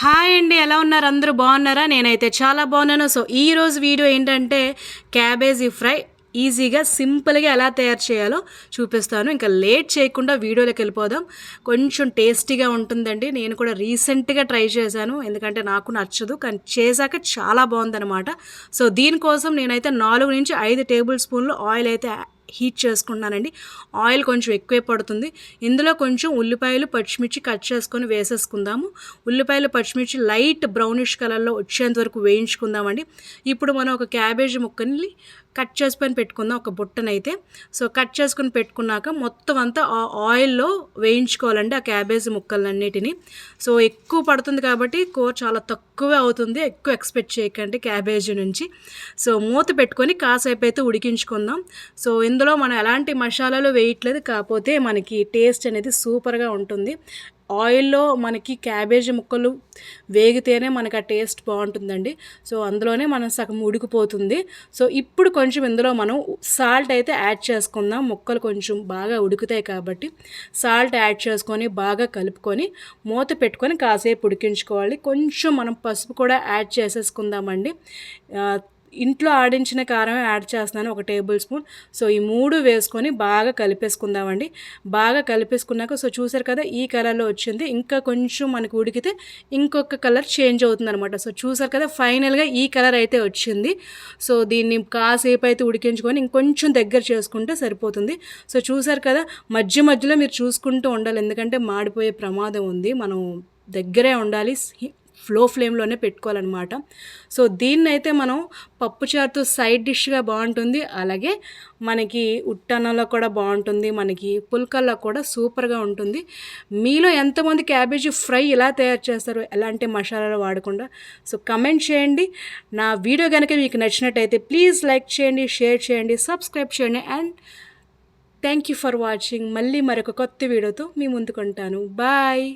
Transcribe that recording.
Hi అండి ఎలా ఉన్నారు? అందరూ బాగున్నారా? నేనైతే చాలా బాగున్నాను. సో ఈ రోజు వీడియో ఏంటంటే క్యాబేజీ ఫ్రై ఈజీగా సింపుల్గా ఎలా తయారు చేయాలో చూపిస్తాను. ఇంకా లేట్ చేయకుండా వీడియోలోకి వెళ్ళిపోదాం. కొంచెం టేస్టీగా ఉంటుందండి. నేను కూడా రీసెంట్గా ట్రై చేశాను. ఎందుకంటే నాకు నచ్చదు కానీ చేశాక చాలా బాగుందనమాట సో దీనికోసం నేనైతే నాలుగు నుంచి ఐదు టేబుల్ స్పూన్లు ఆయిల్ అయితే హీట్ చేసుకుంటున్నానండి ఆయిల్ కొంచెం ఎక్కువే పడుతుంది. ఇందులో కొంచెం ఉల్లిపాయలు పచ్చిమిర్చి కట్ చేసుకొని వేసేసుకుందాము. ఉల్లిపాయలు పచ్చిమిర్చి లైట్ బ్రౌనిష్ కలర్లో వచ్చేంత వరకు వేయించుకుందామండి. ఇప్పుడు మనం ఒక క్యాబేజీ ముక్కని కట్ చేసుకొని పెట్టుకుందాం ఒక బుట్టనైతే. సో కట్ చేసుకొని పెట్టుకున్నాక మొత్తం అంతా ఆ ఆయిల్లో వేయించుకోవాలండి ఆ క్యాబేజీ ముక్కలన్నిటిని. సో ఎక్కువ పడుతుంది కాబట్టి కూర చాలా తక్కువే అవుతుంది ఎక్కువ ఎక్స్పెక్ట్ చేయకండి క్యాబేజీ నుంచి. సో మూత పెట్టుకొని కాసేపు అయితే ఉడికించుకుందాం. సో ఇందులో మనం ఎలాంటి మసాలాలు వేయట్లేదు కాకపోతే మనకి టేస్ట్ అనేది సూపర్గా ఉంటుంది. ఆయిల్లో మనకి క్యాబేజీ ముక్కలు వేగితేనే మనకు ఆ టేస్ట్ బాగుంటుందండి. సో అందులోనే మనం సగం ఉడికిపోతుంది. సో ఇప్పుడు కొంచెం ఇందులో మనం సాల్ట్ అయితే యాడ్ చేసుకుందాం. ముక్కలు కొంచెం బాగా ఉడుకుతాయి కాబట్టి సాల్ట్ యాడ్ చేసుకొని బాగా కలుపుకొని మూత పెట్టుకొని కాసేపు ఉడికించుకోవాలి. కొంచెం మనం పసుపు కూడా యాడ్ చేసేసుకుందామండి. ఇంట్లో ఆడించిన కారం యాడ్ చేస్తున్నాను ఒక టేబుల్ స్పూన్. సో ఈ మూడు వేసుకొని బాగా కలిపేసుకుందామండి. బాగా కలిపేసుకున్నాక సో చూసారు కదా ఈ కలర్లో వచ్చింది. ఇంకా కొంచెం మనకు ఉడికితే ఇంకొక కలర్ చేంజ్ అవుతుంది అనమాట సో చూసారు కదా ఫైనల్గా ఈ కలర్ అయితే వచ్చింది. సో దీన్ని కాసేపు అయితే ఉడికించుకొని ఇంకొంచెం దగ్గర చేసుకుంటే సరిపోతుంది. సో చూసారు కదా మధ్య మధ్యలో మీరు చూసుకుంటూ ఉండాలి. ఎందుకంటే మాడిపోయే ప్రమాదం ఉంది. మనం దగ్గరే ఉండాలి. ఫ్లో ఫ్లేమ్లోనే పెట్టుకోవాలన్నమాట. సో దీన్నైతే మనం పప్పుచారుతో సైడ్ డిష్గా బాగుంటుంది అలాగే మనకి ఉట్టన్నంలో కూడా బాగుంటుంది మనకి పుల్కల్లో కూడా సూపర్గా ఉంటుంది. మీలో ఎంతమంది క్యాబేజీ ఫ్రై ఎలా తయారు చేస్తారు ఎలాంటి మసాలాలు వాడకుండా సో కమెంట్ చేయండి. నా వీడియో కనుక మీకు నచ్చినట్టయితే ప్లీజ్ లైక్ చేయండి షేర్ చేయండి సబ్స్క్రైబ్ చేయండి and thank you for watching. మళ్ళీ మరొక కొత్త వీడియోతో మీ ముందుకుంటాను బాయ్!